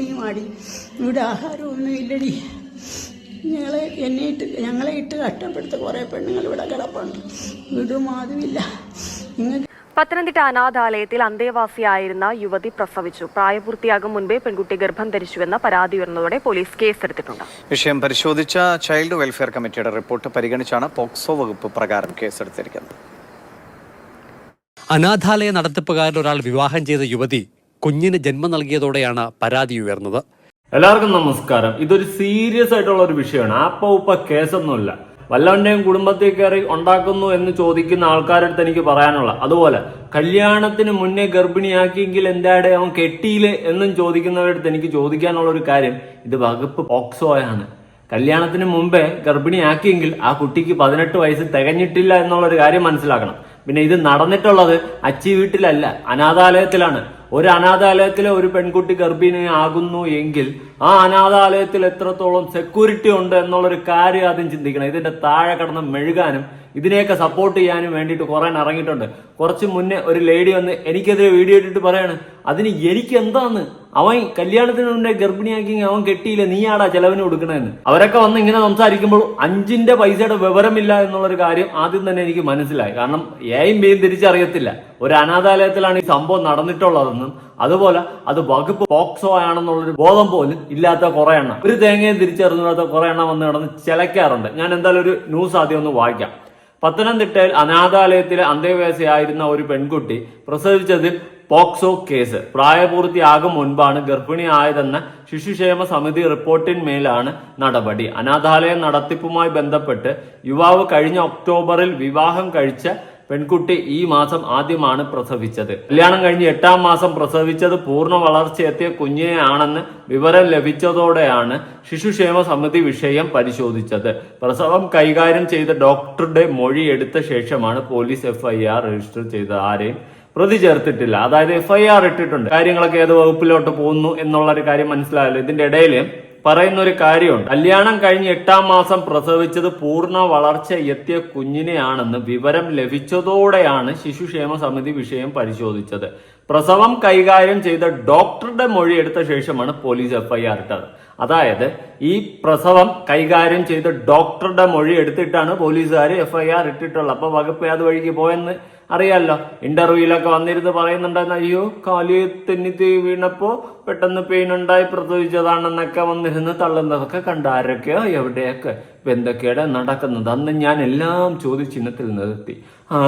പട്ടിണിയുമാടി ഇവിടെ ആഹാരമൊന്നും ഇല്ലടി. ഞങ്ങളെ എന്നെ ഇട്ട് ഞങ്ങളെ ഇട്ട് കഷ്ടപ്പെടുത്ത കുറേ പെണ്ണുങ്ങൾ ഇവിടെ കിടപ്പുണ്ട്. വീടും അതുമില്ല നിങ്ങൾക്ക് പത്തനംതിട്ട അനാഥാലയത്തിൽ അന്തേവാസിയായിരുന്ന യുവതി പ്രസവിച്ചു. പ്രായപൂർത്തിയാകും മുൻപേ പെൺകുട്ടി ഗർഭം ധരിച്ചുവെന്ന പരാതി ഉയർന്നതോടെ പോലീസ് കേസെടുത്തിട്ടുണ്ട്. വിഷയം പരിശോധിച്ച ചൈൽഡ് വെൽഫെയർ കമ്മിറ്റിയുടെ റിപ്പോർട്ട് പരിഗണിച്ചാണ് പോക്സോ വകുപ്പ് പ്രകാരം കേസെടുത്തിരിക്കുന്നത്. അനാഥാലയ നടത്തിപ്പുകാരിൽ ഒരാൾ വിവാഹം ചെയ്ത യുവതി കുഞ്ഞിന് ജന്മം നൽകിയതോടെയാണ് പരാതി ഉയർന്നത്. എല്ലാവർക്കും നമസ്കാരം. ഇതൊരു സീരിയസ് ആയിട്ടുള്ള ഒരു വിഷയമാണ്. ആപ്പ ഉപ്പ കേസൊന്നുമില്ല. വല്ലവന്റെയും കുടുംബത്തിൽ കയറി ഉണ്ടാക്കുന്നു എന്ന് ചോദിക്കുന്ന ആൾക്കാരടുത്ത് എനിക്ക് പറയാനുള്ള അതുപോലെ കല്യാണത്തിന് മുന്നേ ഗർഭിണിയാക്കിയെങ്കിൽ എന്താടെ അവൻ കെട്ടിയില്ലേ എന്നും ചോദിക്കുന്നവരടുത്ത് എനിക്ക് ചോദിക്കാനുള്ള ഒരു കാര്യം ഇത് വകുപ്പ് പോക്സോയാണ് കല്യാണത്തിന് മുമ്പേ ഗർഭിണിയാക്കിയെങ്കിൽ ആ കുട്ടിക്ക് പതിനെട്ട് വയസ്സ് തികഞ്ഞിട്ടില്ല എന്നുള്ള ഒരു കാര്യം മനസ്സിലാക്കണം. പിന്നെ ഇത് നടന്നിട്ടുള്ളത് അച്ചി വീട്ടിലല്ല അനാഥാലയത്തിലാണ്. ഒരു അനാഥാലയത്തിലെ ഒരു പെൺകുട്ടി ഗർഭിണി ആകുന്നു എങ്കിൽ ആ അനാഥാലയത്തിൽ എത്രത്തോളം സെക്യൂരിറ്റി ഉണ്ട് എന്നുള്ളൊരു കാര്യം ആദ്യം ചിന്തിക്കണം. ഇതിന്റെ താഴെ കടന്ന് മെഴുകാനും ഇതിനെയൊക്കെ സപ്പോർട്ട് ചെയ്യാനും വേണ്ടിയിട്ട് കുറേ ഇറങ്ങിയിട്ടുണ്ട്. കുറച്ച് മുന്നേ ഒരു ലേഡി വന്ന് എനിക്കെതിരെ വീഡിയോ ഇട്ടിട്ട് പറയാണ് അതിന് എനിക്ക് എന്താന്ന്? അവൻ കല്യാണത്തിന് മുന്നേ ഗർഭിണിയാക്കി അവൻ കെട്ടിയില്ല? നീയാടാ ചെലവിന് കൊടുക്കണമെന്ന് അവരൊക്കെ വന്ന് ഇങ്ങനെ സംസാരിക്കുമ്പോൾ അഞ്ചിന്റെ പൈസയുടെ വിവരമില്ല എന്നുള്ളൊരു കാര്യം ആദ്യം തന്നെ എനിക്ക് മനസ്സിലായി. കാരണം എയും ബിയും തിരിച്ചറിയത്തില്ല. ഒരു അനാഥാലയത്തിലാണ് ഈ സംഭവം നടന്നിട്ടുള്ളതെന്നും അതുപോലെ അത് വകുപ്പ് പോക്സോ ആണെന്നുള്ളൊരു ബോധം പോലും ഇല്ലാത്ത കുറെ എണ്ണം. ഒരു തേങ്ങയും തിരിച്ചറിഞ്ഞാത്ത കുറെ എണ്ണം വന്ന് കിടന്ന് ചിലക്കാറുണ്ട് ഞാൻ എന്തായാലും ഒരു ന്യൂസ് ആദ്യം ഒന്ന് വായിക്കാം. പത്തനംതിട്ടയിൽ അനാഥാലയത്തിലെ അന്തേവാസിയായിരുന്ന ഒരു പെൺകുട്ടി പ്രസവിച്ചതിൽ പോക്സോ കേസ്. പ്രായപൂർത്തിയാകും മുൻപാണ് ഗർഭിണിയായതെന്ന ശിശുക്ഷേമ സമിതി റിപ്പോർട്ടിന്മേലാണ് നടപടി. അനാഥാലയ നടത്തിപ്പുമായി ബന്ധപ്പെട്ട് യുവാവ് കഴിഞ്ഞ ഒക്ടോബറിൽ വിവാഹം കഴിച്ച പെൺകുട്ടി ഈ മാസം ആദ്യമാണ് പ്രസവിച്ചത്. കല്യാണം കഴിഞ്ഞ് എട്ടാം മാസം പ്രസവിച്ചത് പൂർണ വളർച്ചയെത്തിയ കുഞ്ഞിനെയാണെന്ന് വിവരം ലഭിച്ചതോടെയാണ് ശിശുക്ഷേമ സമിതി വിഷയം പരിശോധിച്ചത്. പ്രസവം കൈകാര്യം ചെയ്ത ഡോക്ടറുടെ മൊഴി എടുത്ത ശേഷമാണ് പോലീസ് എഫ്ഐആർ രജിസ്റ്റർ ചെയ്തത്. ആരെയും പ്രതി ചേർത്തിട്ടില്ല. അതായത് എഫ്ഐആർ ഇട്ടിട്ടുണ്ട്. കാര്യങ്ങളൊക്കെ ഏത് വകുപ്പിലോട്ട് പോകുന്നു എന്നുള്ള ഒരു കാര്യം മനസ്സിലായല്ലോ. ഇതിന്റെ ഇടയിൽ പറയുന്ന ഒരു കാര്യമുണ്ട്. കല്യാണം കഴിഞ്ഞ് എട്ടാം മാസം പ്രസവിച്ചത് പൂർണ വളർച്ച എത്തിയ കുഞ്ഞിനെയാണെന്ന് വിവരം ലഭിച്ചതോടെയാണ് ശിശുക്ഷേമ സമിതി വിഷയം പരിശോധിച്ചത്. പ്രസവം കൈകാര്യം ചെയ്ത ഡോക്ടറുടെ മൊഴി എടുത്ത ശേഷമാണ് പോലീസ് എഫ്ഐആർ ഇട്ടത്. അതായത് ഈ പ്രസവം കൈകാര്യം ചെയ്ത ഡോക്ടറുടെ മൊഴി എടുത്തിട്ടാണ് പോലീസുകാർ എഫ്ഐആർ ഇട്ടിട്ടുള്ളത്. അപ്പൊ വകുപ്പ് അത് വഴിക്ക് പോയെന്ന് അറിയാമല്ലോ ഇന്റർവ്യൂലൊക്കെ വന്നിരുന്ന് പറയുന്നുണ്ടായിരുന്നു അയ്യോ കാലി തെന്നി തീ വീണപ്പോ പെട്ടെന്ന് പെയിൻ ഉണ്ടായി പ്രസവിച്ചതാണെന്നൊക്കെ വന്നിരുന്ന് തള്ളുന്നതൊക്കെ കണ്ട ആരൊക്കെയോ എവിടെയൊക്കെ എന്തൊക്കെയാണ് നടക്കുന്നത്? അന്ന് ഞാൻ എല്ലാം ചോദ്യചിഹ്നത്തിൽ നിർത്തി ആ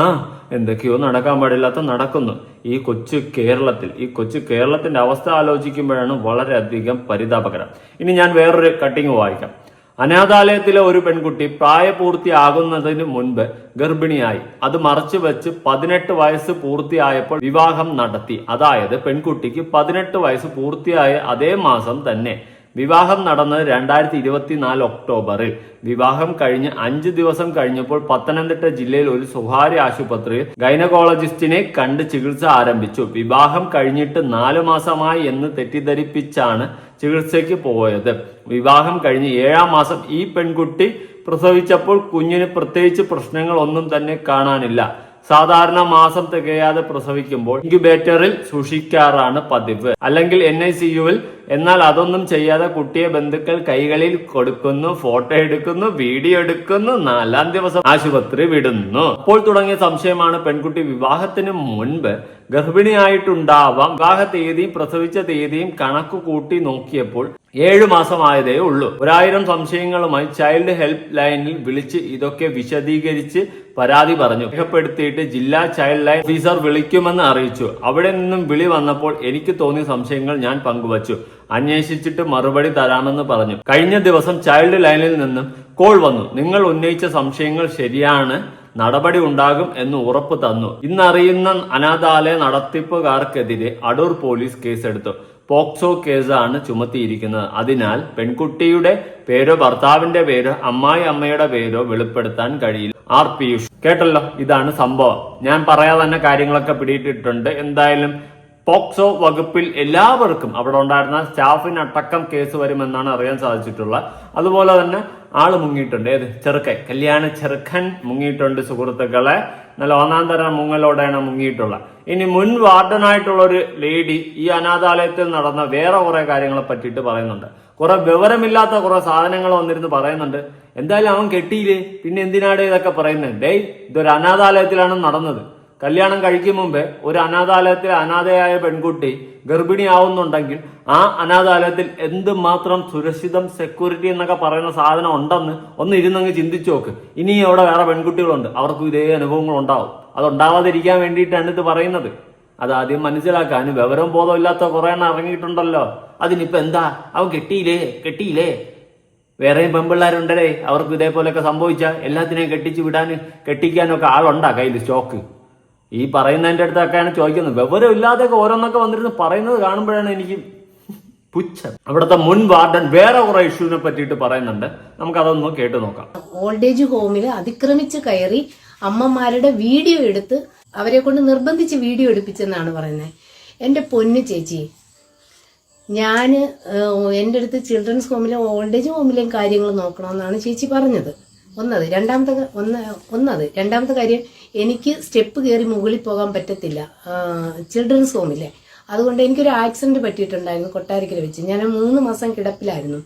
എന്തൊക്കെയോ നടക്കാൻ പാടില്ലാത്ത നടക്കുന്നു. ഈ കൊച്ചു കേരളത്തിൽ ഈ കൊച്ചു കേരളത്തിന്റെ അവസ്ഥ ആലോചിക്കുമ്പോഴാണ് വളരെയധികം പരിതാപകരം. ഇനി ഞാൻ വേറൊരു കട്ടിങ് വായിക്കാം. അനാഥാലയത്തിലെ ഒരു പെൺകുട്ടി പ്രായപൂർത്തിയാകുന്നതിന് മുൻപ് ഗർഭിണിയായി. അത് മറച്ചു വെച്ച് പതിനെട്ട് വയസ്സ് പൂർത്തിയായപ്പോൾ വിവാഹം നടത്തി. അതായത് പെൺകുട്ടിക്ക് പതിനെട്ട് വയസ്സ് പൂർത്തിയായ അതേ മാസം തന്നെ വിവാഹം നടന്നത് രണ്ടായിരത്തി ഇരുപത്തിനാല് ഒക്ടോബറിൽ. വിവാഹം കഴിഞ്ഞ് അഞ്ച് ദിവസം കഴിഞ്ഞപ്പോൾ പത്തനംതിട്ട ജില്ലയിൽ ഒരു സ്വകാര്യ ആശുപത്രിയിൽ ഗൈനക്കോളജിസ്റ്റിനെ കണ്ട് ചികിത്സ ആരംഭിച്ചു. വിവാഹം കഴിഞ്ഞിട്ട് നാലു മാസമായി എന്ന് തെറ്റിദ്ധരിപ്പിച്ചാണ് ചികിത്സയ്ക്ക് പോയത്. വിവാഹം കഴിഞ്ഞ് ഏഴാം മാസം ഈ പെൺകുട്ടി പ്രസവിച്ചപ്പോൾ കുഞ്ഞിന് പ്രത്യേകിച്ച് പ്രശ്നങ്ങൾ ഒന്നും തന്നെ കാണാനില്ല. സാധാരണ മാസം തികയാതെ പ്രസവിക്കുമ്പോൾ ഇൻക്യുബേറ്ററിൽ സൂക്ഷിക്കാറാണ് പതിവ്. അല്ലെങ്കിൽ എൻ ഐ സി യുവിൽ എന്നാൽ അതൊന്നും ചെയ്യാതെ കുട്ടിയെ ബന്ധുക്കൾ കൈകളിൽ കൊടുക്കുന്നു ഫോട്ടോ എടുക്കുന്നു വീഡിയോ എടുക്കുന്നു നാലാം ദിവസം ആശുപത്രി വിടുന്നു. അപ്പോൾ തുടങ്ങിയ സംശയമാണ് പെൺകുട്ടി വിവാഹത്തിന് മുൻപ് ഗർഭിണിയായിട്ടുണ്ടാവാം. വിവാഹ തീയതിയും പ്രസവിച്ച തീയതിയും കണക്ക് കൂട്ടി നോക്കിയപ്പോൾ ഏഴു മാസമായതേ ഉള്ളൂ. ഒരായിരം സംശയങ്ങളുമായി ചൈൽഡ് ഹെൽപ്പ് ലൈനിൽ വിളിച്ച് ഇതൊക്കെ വിശദീകരിച്ച് പരാതി പറഞ്ഞു. രേഖപ്പെടുത്തിയിട്ട് ജില്ലാ ചൈൽഡ് ലൈൻ ഓഫീസർ വിളിക്കുമെന്ന് അറിയിച്ചു. അവിടെ നിന്നും വിളി വന്നപ്പോൾ എനിക്ക് തോന്നിയ സംശയങ്ങൾ ഞാൻ പങ്കുവച്ചു. അന്വേഷിച്ചിട്ട് മറുപടി തരാമെന്ന് പറഞ്ഞു. കഴിഞ്ഞ ദിവസം ചൈൽഡ് ലൈനിൽ നിന്നും കോൾ വന്നു. നിങ്ങൾ ഉന്നയിച്ച സംശയങ്ങൾ ശരിയാണ് നടപടി ഉണ്ടാകും എന്ന് ഉറപ്പ് തന്നു. ഇന്നറിയുന്ന അനാഥാലയ നടത്തിപ്പുകാർക്കെതിരെ അടൂർ പോലീസ് കേസെടുത്തു. പോക്സോ കേസാണ് ചുമത്തിയിരിക്കുന്നത്. അതിനാൽ പെൺകുട്ടിയുടെ പേരോ ഭർത്താവിന്റെ പേരോ അമ്മായി അമ്മയുടെ പേരോ വെളിപ്പെടുത്താൻ കഴിയില്ല. ആർ. പിയൂഷ്. കേട്ടല്ലോ ഇതാണ് സംഭവം. ഞാൻ പറയാതെ തന്നെ കാര്യങ്ങളൊക്കെ പിടിയിട്ടിട്ടുണ്ട്. എന്തായാലും പോക്സോ വകുപ്പിൽ എല്ലാവർക്കും അവിടെ ഉണ്ടായിരുന്ന സ്റ്റാഫിനടക്കം കേസ് വരുമെന്നാണ് അറിയാൻ സാധിച്ചിട്ടുള്ളത്. അതുപോലെ തന്നെ ആൾ മുങ്ങിയിട്ടുണ്ട്. ഏത്? ചെറുക്കൻ. കല്യാണ ചെറുക്കൻ മുങ്ങിയിട്ടുണ്ട് സുഹൃത്തുക്കളെ. നല്ല ഒന്നാം തരം മുങ്ങലോടെയാണ് മുങ്ങിയിട്ടുള്ളത്. ഇനി മുൻ വാർഡനായിട്ടുള്ള ഒരു ലേഡി ഈ അനാഥാലയത്തിൽ നടന്ന വേറെ കുറെ കാര്യങ്ങളെ പറ്റിയിട്ട് പറയുന്നുണ്ട്. കുറെ വിവരമില്ലാത്ത കുറെ സാധനങ്ങൾ വന്നിരുന്ന് പറയുന്നുണ്ട്. എന്തായാലും അവൻ കെട്ടിയില്ലേ? പിന്നെ എന്തിനാണ് ഇതൊക്കെ പറയുന്നത് ഡേയ് ഇതൊരു അനാഥാലയത്തിലാണ് നടന്നത്. കല്യാണം കഴിക്കും മുമ്പേ ഒരു അനാഥാലയത്തിലെ അനാഥയായ പെൺകുട്ടി ഗർഭിണിയാവുന്നുണ്ടെങ്കിൽ ആ അനാഥാലയത്തിൽ എന്തുമാത്രം സുരക്ഷിതം സെക്യൂരിറ്റി എന്നൊക്കെ പറയുന്ന സാധനം ഉണ്ടെന്ന് ഒന്ന് ഇരുന്നങ്ങ് ചിന്തിച്ചു നോക്ക്. ഇനി അവിടെ വേറെ പെൺകുട്ടികളുണ്ട്. അവർക്കും ഇതേ അനുഭവങ്ങൾ ഉണ്ടാവും. അത് ഉണ്ടാവാതിരിക്കാൻ വേണ്ടിയിട്ടാണ് ഇത് പറയുന്നത്. അത് ആദ്യം മനസ്സിലാക്കാൻ വിവരം ബോധം ഇല്ലാത്ത കുറെ എണ്ണം ഇറങ്ങിയിട്ടുണ്ടല്ലോ. അതിനിപ്പോ എന്താ? അവൻ കെട്ടിയില്ലേ? കെട്ടിയില്ലേ? വേറെയും പെമ്പിള്ളാരുണ്ടല്ലേ അവർക്ക് ഇതേപോലെയൊക്കെ സംഭവിച്ച എല്ലാത്തിനെയും കെട്ടിച്ച് വിടാൻ കെട്ടിക്കാനൊക്കെ ആളുണ്ടാ കയ്യിൽ സ്റ്റോക്ക്. ഈ പറയുന്നതിന്റെ അടുത്തൊക്കെയാണ് ചോദിക്കുന്നത്. വിവരം ഇല്ലാതെയൊക്കെ ഓരോന്നൊക്കെ വന്നിരുന്ന് പറയുന്നത് കാണുമ്പോഴാണ് എനിക്ക് പുച്ഛം. അവിടുത്തെ മുൻ വാർഡൻ വേറെ കുറെ ഇഷ്യൂവിനെ പറ്റിയിട്ട് പറയുന്നുണ്ട്. നമുക്ക് അതൊന്ന് കേട്ട് നോക്കാം. ഓൾഡ് ഏജ് ഹോമിൽ അതിക്രമിച്ച് കയറി അമ്മമാരുടെ വീഡിയോ എടുത്ത് അവരെ കൊണ്ട് നിർബന്ധിച്ച് വീഡിയോ എടുപ്പിച്ചെന്നാണ് പറയുന്നത് എന്റെ പൊന്നു ചേച്ചി ഞാൻ എന്റെ അടുത്ത് ചിൽഡ്രൻസ് ഹോമിലും ഓൾഡ് ഏജ് ഹോമിലെയും കാര്യങ്ങൾ നോക്കണമെന്നാണ് ചേച്ചി പറഞ്ഞത്. ഒന്നത്. രണ്ടാമത്തെ ഒന്ന് ഒന്നത്. രണ്ടാമത്തെ കാര്യം എനിക്ക് സ്റ്റെപ്പ് കയറി മുകളിൽ പോകാൻ പറ്റത്തില്ല. ചിൽഡ്രൻസ് ഹോമില്ലേ അതുകൊണ്ട് എനിക്കൊരു ആക്സിഡന്റ് പറ്റിയിട്ടുണ്ടായിരുന്നു കൊട്ടാരക്കര വെച്ച്. ഞാൻ മൂന്ന് മാസം കിടപ്പിലായിരുന്നു.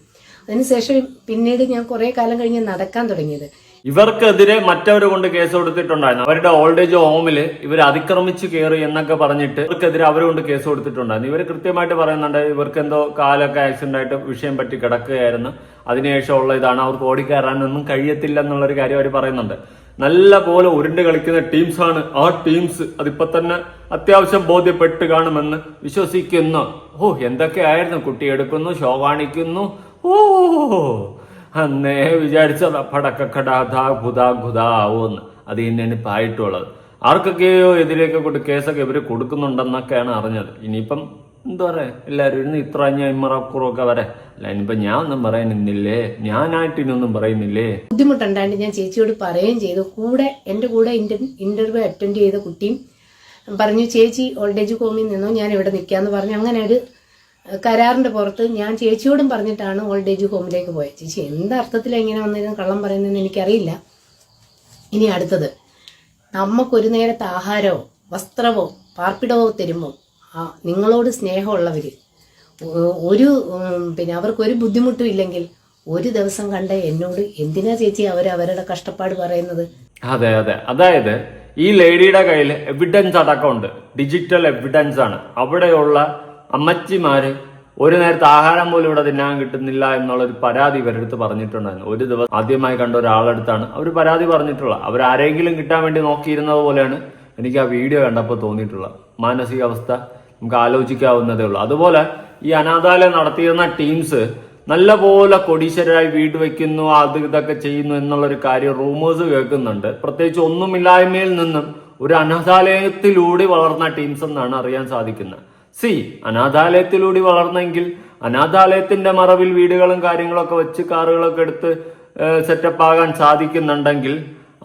അതിനുശേഷം പിന്നീട് ഞാൻ കുറേ കാലം കഴിഞ്ഞ് നടക്കാൻ തുടങ്ങിയത്. ഇവർക്കെതിരെ മറ്റവർ കൊണ്ട് കേസ് കൊടുത്തിട്ടുണ്ടായിരുന്നു. അവരുടെ ഓൾഡ് ഏജ് ഹോമിൽ ഇവർ അതിക്രമിച്ച് കയറി എന്നൊക്കെ പറഞ്ഞിട്ട് ഇവർക്കെതിരെ അവർ കൊണ്ട് കേസ് കൊടുത്തിട്ടുണ്ടായിരുന്നു. ഇവർ കൃത്യമായിട്ട് പറയുന്നുണ്ട് ഇവർക്ക് എന്തോ കാലൊക്കെ ആക്സിഡന്റ് ആയിട്ട് വിഷയം പറ്റി കിടക്കുകയായിരുന്നു. അതിനുശേഷമുള്ള ഇതാണ് അവർക്ക് ഓടിക്കയറാനൊന്നും കഴിയത്തില്ല എന്നുള്ളൊരു കാര്യം അവർ പറയുന്നുണ്ട്. നല്ല പോലെ ഉരുണ്ട് കളിക്കുന്ന ടീംസാണ് ആ ടീംസ് അതിപ്പോ തന്നെ അത്യാവശ്യം ബോധ്യപ്പെട്ട് കാണുമെന്ന് വിശ്വസിക്കുന്നു. ഓ എന്തൊക്കെയായിരുന്നു? കുട്ടി എടുക്കുന്നു ഷോ കാണിക്കുന്നു ഓ അന്നേ വിചാരിച്ചത് പടക്കക്കടാ ഖുദാ ഖുദാ എന്ന്. അത് തന്നെയാണ് ഇപ്പം ആയിട്ടുള്ളത് ആർക്കൊക്കെയോ എതിരെയൊക്കെ കൊണ്ട് കേസൊക്കെ ഇവർ കൊടുക്കുന്നുണ്ടെന്നൊക്കെയാണ് അറിഞ്ഞത്. ഇനിയിപ്പം എന്താ പറയുക എല്ലാവരും ഇരുന്ന് ഇത്ര ഇമ്മറക്കുറൊക്കെ വരെ. അല്ല ഇനിയിപ്പം ഞാൻ ഒന്നും പറയുന്നില്ലേ ഞാനായിട്ട് ഇനിയൊന്നും പറയുന്നില്ലേ? ബുദ്ധിമുട്ടുണ്ടായിട്ട് ഞാൻ ചേച്ചിയോട് പറയുകയും ചെയ്തു. കൂടെ എന്റെ കൂടെ ഇന്റർവ്യൂ അറ്റൻഡ് ചെയ്ത കുട്ടിയും പറഞ്ഞു ചേച്ചി ഓൾഡ് ഏജ് ഹോമിൽ നിന്നോ? ഞാൻ ഇവിടെ നിൽക്കാമെന്ന് പറഞ്ഞു. അങ്ങനെ ഒരു കരാറിന്റെ പുറത്ത് ഞാൻ ചേച്ചിയോടും പറഞ്ഞിട്ടാണ് ഓൾഡ് ഏജ് ഹോമിലേക്ക് പോയത് ചേച്ചി എന്തർത്ഥത്തിലാണ് ഇങ്ങനെ വന്നിരുന്ന് കള്ളം പറയുന്നതെന്ന് എനിക്കറിയില്ല. ഇനി അടുത്തത്. നമുക്കൊരു നേരത്തെ ആഹാരമോ വസ്ത്രമോ പാർപ്പിടമോ തരുമ്പോൾ ആ നിങ്ങളോട് സ്നേഹമുള്ളവർ ഒരു പിന്നെ അവർക്കൊരു ബുദ്ധിമുട്ടും ഇല്ലെങ്കിൽ ഒരു ദിവസം കണ്ട എന്നോട് എന്തിനാ ചേച്ചി അവർ അവരുടെ കഷ്ടപ്പാട് പറയുന്നത്? അതെ അതെ. അതായത് ഈ ലേഡിയുടെ കയ്യിൽ എവിഡൻസ് അടക്കമുണ്ട് ഡിജിറ്റൽ എവിഡൻസ് ആണ്. അവിടെയുള്ള അമ്മച്ചിമാര് ഒരു നേരത്തെ ആഹാരം പോലും ഇവിടെ തിന്നാൻ കിട്ടുന്നില്ല എന്നുള്ളൊരു പരാതി ഇവരെടുത്ത് പറഞ്ഞിട്ടുണ്ടായിരുന്നു. ഒരു ദിവസം ആദ്യമായി കണ്ട ഒരാളെടുത്താണ് അവർ പരാതി പറഞ്ഞിട്ടുള്ള അവർ ആരെങ്കിലും കിട്ടാൻ വേണ്ടി നോക്കിയിരുന്നത് പോലെയാണ് എനിക്ക് ആ വീഡിയോ കണ്ടപ്പോൾ തോന്നിയിട്ടുള്ള മാനസികാവസ്ഥ നമുക്ക് ആലോചിക്കാവുന്നതേ ഉള്ളൂ. അതുപോലെ ഈ അനാഥാലയം നടത്തിയിരുന്ന ടീംസ് നല്ല പോലെ കൊടീശ്വരായി വീട് വെക്കുന്നു അത് ഇതൊക്കെ ചെയ്യുന്നു എന്നുള്ളൊരു കാര്യം റൂമേഴ്സ് കേൾക്കുന്നുണ്ട്. പ്രത്യേകിച്ച് ഒന്നുമില്ലായ്മയിൽ നിന്നും ഒരു അനാഥാലയത്തിലൂടെ വളർന്ന ടീംസ് എന്നാണ് അറിയാൻ സാധിക്കുന്നത്. സി അനാഥാലയത്തിലൂടെ വളർന്നെങ്കിൽ അനാഥാലയത്തിന്റെ മറവിൽ വീടുകളും കാര്യങ്ങളൊക്കെ വെച്ച് കാറുകളൊക്കെ എടുത്ത് സെറ്റപ്പ് ആകാൻ സാധിക്കുന്നുണ്ടെങ്കിൽ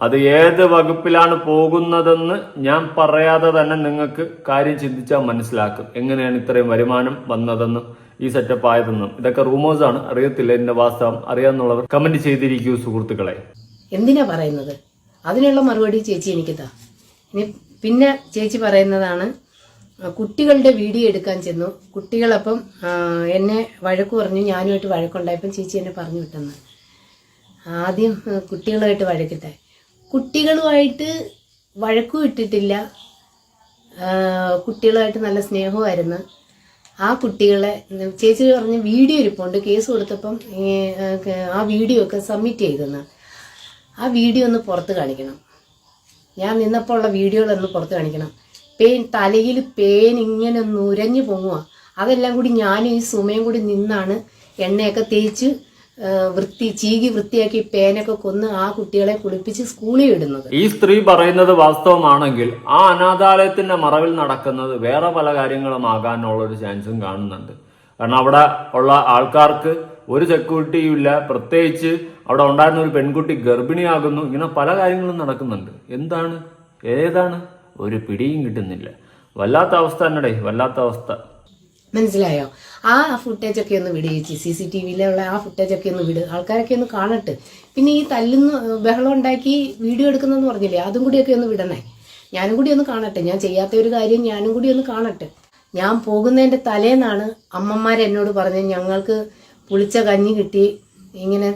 അത് ഏത് വകുപ്പിലാണ് പോകുന്നതെന്ന് ഞാൻ പറയാതെ തന്നെ നിങ്ങൾക്ക് കാര്യം ചിന്തിച്ചാൽ മനസ്സിലാക്കും. എങ്ങനെയാണ് ഇത്രയും വരുമാനം വന്നതെന്നും ഈ സെറ്റപ്പ് ആയതെന്നും. ഇതൊക്കെ റൂമേഴ്സ് ആണ്. അറിയത്തില്ല ഇതിന്റെ വാസ്തവം. അറിയാന്നുള്ളവർ കമന്റ് ചെയ്തിരിക്കൂ സുഹൃത്തുക്കളെ. എന്തിനാ പറയുന്നത്? അതിനുള്ള മറുപടി ചേച്ചി എനിക്കതാ. ഇനി പിന്നെ ചേച്ചി പറയുന്നതാണ് കുട്ടികളുടെ വീഡിയോ എടുക്കാൻ ചെന്നു. കുട്ടികളപ്പം എന്നെ വഴക്ക് പറഞ്ഞു ഞാനുമായിട്ട് വഴക്കുണ്ടായപ്പം ചേച്ചി എന്നെ പറഞ്ഞു വിട്ടെന്ന്. ആദ്യം കുട്ടികളുമായിട്ട് വഴക്കിട്ടെ. കുട്ടികളുമായിട്ട് വഴക്കും ഇട്ടിട്ടില്ല. കുട്ടികളുമായിട്ട് നല്ല സ്നേഹമായിരുന്നു. ആ കുട്ടികളെ ചേച്ചി പറഞ്ഞ് വീഡിയോ ഇരിപ്പുണ്ട്. കേസ് കൊടുത്തപ്പം ആ വീഡിയോ ഒക്കെ സബ്മിറ്റ് ചെയ്തെന്ന്. ആ വീഡിയോ ഒന്ന് പുറത്ത് കാണിക്കണം. ഞാൻ നിന്നപ്പോൾ ഉള്ള വീഡിയോകളൊന്ന് പുറത്ത് കാണിക്കണം. പേൻ തലയിൽ പേൻ ഇങ്ങനെ നുരഞ്ഞു പൊങ്ങുക അതെല്ലാം കൂടി ഞാനും ഈ സുമയും കൂടി നിന്നാണ് എണ്ണയൊക്കെ തേച്ച് വൃത്തി ചീകി വൃത്തിയാക്കി പേനൊക്കെ കൊന്ന് ആ കുട്ടികളെ കുളിപ്പിച്ച് സ്കൂളിൽ ഇടുന്നത് ഈ സ്ത്രീ പറയുന്നത് വാസ്തവമാണെങ്കിൽ ആ അനാഥാലയത്തിന്റെ മറവിൽ നടക്കുന്നത് വേറെ പല കാര്യങ്ങളും ആകാനുള്ള ഒരു ചാൻസും കാണുന്നുണ്ട്. കാരണം അവിടെ ഉള്ള ആൾക്കാർക്ക് ഒരു സെക്യൂരിറ്റിയും ഇല്ല പ്രത്യേകിച്ച് അവിടെ ഉണ്ടായിരുന്ന ഒരു പെൺകുട്ടി ഗർഭിണിയാകുന്നു. ഇങ്ങനെ പല കാര്യങ്ങളും നടക്കുന്നുണ്ട്. എന്താണ്? ഏതാണ്? ഒരു പിടിയും കിട്ടുന്നില്ല. വല്ലാത്ത അവസ്ഥ എന്നടേ വല്ലാത്ത അവസ്ഥ. മനസ്സിലായോ? ആ ഫുട്ടേജ് ഒക്കെ ഒന്ന് വിട് ചേച്ചി സി സി ടി വിയിലുള്ള ആ ഫുട്ടേജ് ഒക്കെ ഒന്ന് വിട്. ആൾക്കാരൊക്കെ ഒന്ന് കാണട്ടെ. പിന്നെ ഈ തല്ലുന്ന ബഹളം ഉണ്ടാക്കി വീഡിയോ എടുക്കുന്നെന്ന് പറഞ്ഞില്ലേ അതും കൂടിയൊക്കെ ഒന്ന് വിടണേ. ഞാനും കൂടി ഒന്ന് കാണട്ടെ. ഞാൻ ചെയ്യാത്ത ഒരു കാര്യം ഞാനും കൂടി ഒന്ന് കാണട്ടെ. ഞാൻ പോകുന്നതിന്റെ തലേന്നാണ് അമ്മമാർ എന്നോട് പറഞ്ഞത് ഞങ്ങൾക്ക് പുളിച്ച കഞ്ഞി കിട്ടി. ഇങ്ങനെ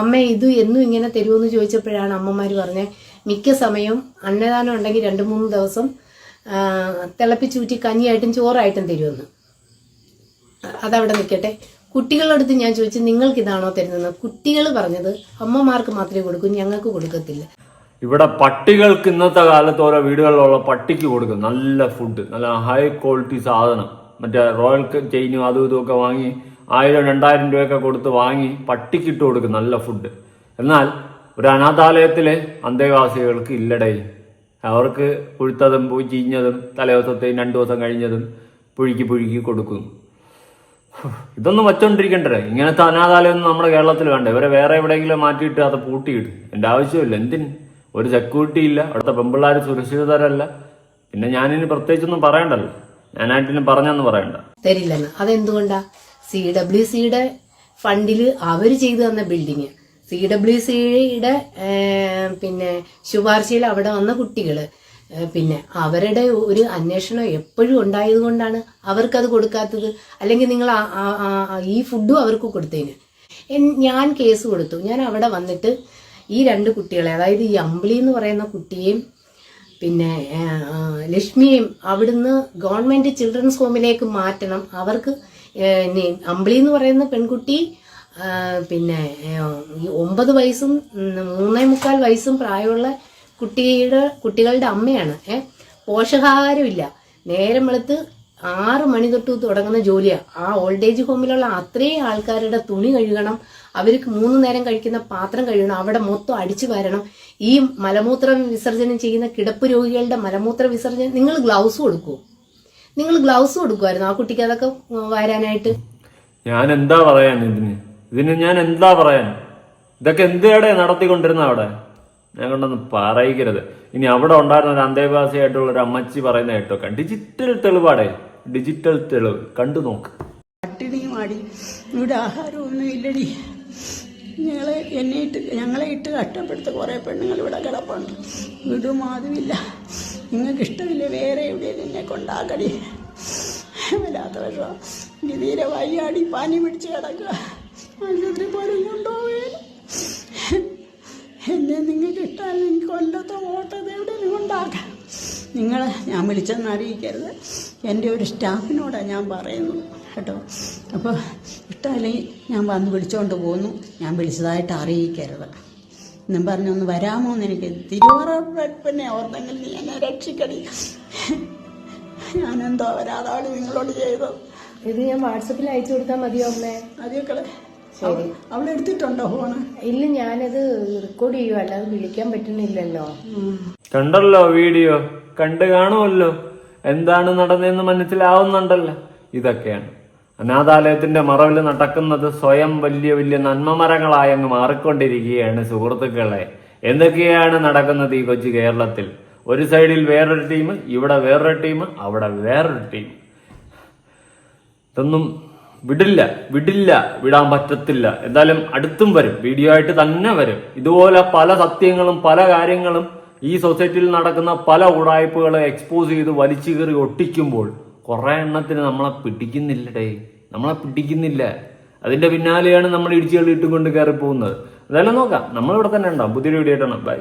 അമ്മ ഇത് എന്നും ഇങ്ങനെ തരുമെന്ന് ചോദിച്ചപ്പോഴാണ് അമ്മമാർ പറഞ്ഞത് മിക്ക സമയവും അന്നദാനം ഉണ്ടെങ്കിൽ രണ്ട് മൂന്ന് ദിവസം തിളപ്പിച്ചൂറ്റി കഞ്ഞിയായിട്ടും ചോറായിട്ടും തരുമെന്ന്. അതവിടെ നിൽക്കട്ടെ. കുട്ടികളടുത്ത് ഞാൻ ചോദിച്ചു നിങ്ങൾക്ക് ഇതാണോ തരുന്നത് കുട്ടികൾ പറഞ്ഞത് അമ്മമാർക്ക് മാത്രമേ കൊടുക്കൂ ഞങ്ങൾക്ക് കൊടുക്കത്തില്ല. ഇവിടെ പട്ടികൾക്ക് ഇന്നത്തെ കാലത്ത് ഓരോ വീടുകളിലുള്ള പട്ടിക്ക് കൊടുക്കും. നല്ല ഫുഡ് നല്ല ഹൈ ക്വാളിറ്റി സാധനം. മറ്റേ റോയൽ ചെയിനും അതും ഇതും ഒക്കെ വാങ്ങി ആയിരം രണ്ടായിരം രൂപയൊക്കെ കൊടുത്ത് വാങ്ങി പട്ടിക്കിട്ട് കൊടുക്കും നല്ല ഫുഡ് എന്നാൽ ഒരു അനാഥാലയത്തിലെ അന്തേവാസികൾക്ക് ഇല്ലടേ. അവർക്ക് പുഴുത്തതും പോയി ചീഞ്ഞതും തലേദിവസത്തെയും രണ്ടു ദിവസം കഴിഞ്ഞതും പുഴുക്കി പുഴുക്കി കൊടുക്കും. ഇതൊന്നും വച്ചോണ്ടിരിക്കണ്ടേ. ഇങ്ങനത്തെ അനാഥാലയമൊന്നും നമ്മുടെ കേരളത്തിൽ വേണ്ട. ഇവരെ വേറെ എവിടെയെങ്കിലും മാറ്റിയിട്ട് അത് പൂട്ടിയിടും. എന്റെ ആവശ്യമില്ല. എന്തിന്? ഒരു സെക്യൂരിറ്റി ഇല്ല. അവിടുത്തെ പെമ്പിള്ളാർ സുരക്ഷിതരല്ല. പിന്നെ ഞാനിനി പ്രത്യേകിച്ചൊന്നും പറയണ്ടല്ലോ. ഞാനായിട്ടിനി പറഞ്ഞെന്ന് പറയണ്ട. തരില്ലെന്ന്. അതെന്തുകൊണ്ടാ? സി ഡബ്ല്യു സിയുടെ ഫണ്ടിൽ അവർ ചെയ്തു തന്ന ബിൽഡിങ് സി ഡബ്ല്യു സിയുടെ പിന്നെ ശുപാർശയിൽ അവിടെ വന്ന കുട്ടികൾ പിന്നെ അവരുടെ ഒരു അന്വേഷണം എപ്പോഴും ഉണ്ടായതുകൊണ്ടാണ് അവർക്കത് കൊടുക്കാത്തത്. അല്ലെങ്കിൽ നിങ്ങൾ ഈ ഫുഡും അവർക്ക് കൊടുത്തതിന് ഞാൻ കേസ് കൊടുത്തു. ഞാൻ അവിടെ വന്നിട്ട് ഈ രണ്ട് കുട്ടികളെ അതായത് ഈ അമ്പിളി എന്ന് പറയുന്ന കുട്ടിയെയും പിന്നെ ലക്ഷ്മിയെയും അവിടുന്ന് ഗവൺമെന്റ് ചിൽഡ്രൻസ് ഹോമിലേക്ക് മാറ്റണം. അവർക്ക് അമ്പിളി എന്ന് പറയുന്ന പെൺകുട്ടി പിന്നെ ഈ ഒമ്പത് വയസ്സും മൂന്നേ മുക്കാൽ വയസ്സും പ്രായമുള്ള കുട്ടിയുടെ കുട്ടികളുടെ അമ്മയാണ്. ഏ പോഷകാഹാരമില്ല. നേരം വെളുത്ത് ആറ് മണി തൊട്ട് തുടങ്ങുന്ന ജോലിയാണ് ആ ഓൾഡ് ഏജ് ഹോമിലുള്ള അത്രയും ആൾക്കാരുടെ തുണി കഴുകണം അവർക്ക് മൂന്ന് നേരം കഴിക്കുന്ന പാത്രം കഴുകണം അവിടെ മൊത്തം അടിച്ചു വരണം. ഈ മലമൂത്ര വിസർജനം ചെയ്യുന്ന കിടപ്പ് രോഗികളുടെ മലമൂത്ര വിസർജനം നിങ്ങൾ ഗ്ലൗസ് കൊടുക്കൂ. നിങ്ങൾ ഗ്ലൗസ് കൊടുക്കുമായിരുന്നു ആ കുട്ടിക്ക് അതൊക്കെ വരാനായിട്ട്? ഞാൻ എന്താ പറയാൻ ഇതിന് ഇതിന് ഞാൻ എന്താ പറയാൻ? ഇതൊക്കെ എന്തിനടെ നടത്തിക്കൊണ്ടിരുന്ന അവിടെ? ഞാൻ കൊണ്ടൊന്ന് പറയിക്കരുത്. ഇനി അവിടെ ഉണ്ടായിരുന്ന ഒരു അന്തേവാസിയായിട്ടുള്ള ഒരു അമ്മച്ചി പറയുന്ന കേട്ടോ. ഡിജിറ്റൽ തെളിവാടേ? ഡിജിറ്റൽ തെളിവ്. കണ്ടു നോക്ക്. പട്ടിണിയുമാടി ഇവിടെ ആഹാരമൊന്നും ഇല്ലടി. ഞങ്ങളെ എന്നെ ഇട്ട് ഞങ്ങളെ ഇട്ട് കഷ്ടപ്പെടുത്ത കുറേ പെണ്ണുങ്ങൾ ഇവിടെ കിടപ്പുണ്ട്. വീടും അതുമില്ല നിങ്ങൾക്ക് ഇഷ്ടമില്ല വേറെ എവിടെയും നിന്നെ കൊണ്ടാക്കടി. വല്ലാത്ത വിഷമം. തീരെ വയ്യാടി പാനി പിടിച്ച് കിടക്കുക. ആശുപത്രി പോലും കൊണ്ടുപോവുകയില്ല എന്നെ നിങ്ങൾക്ക് കിട്ടാൻ എനിക്ക് കൊല്ലത്തോ ഓട്ടത് എവിടെ നിങ്ങളുണ്ടാക്കാം നിങ്ങളെ ഞാൻ വിളിച്ചെന്ന് അറിയിക്കരുത്. എന്റെ ഒരു സ്റ്റാഫിനോടാണ് ഞാൻ പറയുന്നത് കേട്ടോ. അപ്പോൾ ഇഷ്ടമല്ലെങ്കിൽ ഞാൻ വന്ന് വിളിച്ചുകൊണ്ട് പോന്നു. ഞാൻ വിളിച്ചതായിട്ട് അറിയിക്കരുത്. എന്നും പറഞ്ഞൊന്ന് വരാമോ എന്ന് എനിക്ക് തിരുവറപ്പനെ ഓർത്തെങ്കിൽ നീ എന്നെ രക്ഷിക്കണി ഞാനെന്തോ വരാതാണ് നിങ്ങളോട് ചെയ്തത്. ഇത് ഞാൻ വാട്സപ്പിൽ അയച്ചു കൊടുത്താൽ മതിയോ അമ്മേ? എടുത്തിട്ടുണ്ടോ ഫോണ്? ഇല്ല ഞാനത് റെക്കോർഡ് ചെയ്യുക അല്ലാതെ വിളിക്കാൻ പറ്റുന്നില്ലല്ലോ. കണ്ടല്ലോ വീഡിയോ? കണ്ടു കാണുമല്ലോ. എന്താണ് നടന്നതെന്ന് മനസ്സിലാവുന്നുണ്ടല്ലോ. ഇതൊക്കെയാണ്. അനാഥാലയത്തിന്റെ മറവിൽ നടക്കുന്നത് സ്വയം വലിയ വലിയ നന്മമരങ്ങളായി അങ്ങ് മാറിക്കൊണ്ടിരിക്കുകയാണ് സുഹൃത്തുക്കളെ. എന്തൊക്കെയാണ് നടക്കുന്നത് ഈ കൊച്ചു കേരളത്തിൽ? ഒരു സൈഡിൽ വേറൊരു ടീം ഇവിടെ വേറൊരു ടീം അവിടെ വേറൊരു ടീം. ഇതൊന്നും വിടില്ല വിടില്ല വിടാൻ പറ്റത്തില്ല. എന്തായാലും അടുത്തും വരും. വീഡിയോ ആയിട്ട് തന്നെ വരും. ഇതുപോലെ പല സത്യങ്ങളും പല കാര്യങ്ങളും ഈ സൊസൈറ്റിയിൽ നടക്കുന്ന പല ഉടായ്പകളെ എക്സ്പോസ് ചെയ്ത് വലിച്ചു കയറി ഒട്ടിക്കുമ്പോൾ കുറെ എണ്ണത്തിന് നമ്മളെ പിടിക്കുന്നില്ലടേ നമ്മളെ പിടിക്കുന്നില്ല. അതിന്റെ പിന്നാലെയാണ് നമ്മൾ ഇടിച്ചുകൾ ഇട്ടുകൊണ്ട് കയറി പോകുന്നത് എന്തായാലും നോക്കാം. നമ്മളിവിടെ തന്നെ ഉണ്ടാവും. പുതിയൊരു വീഡിയോ ആയിട്ടാണ് ബൈ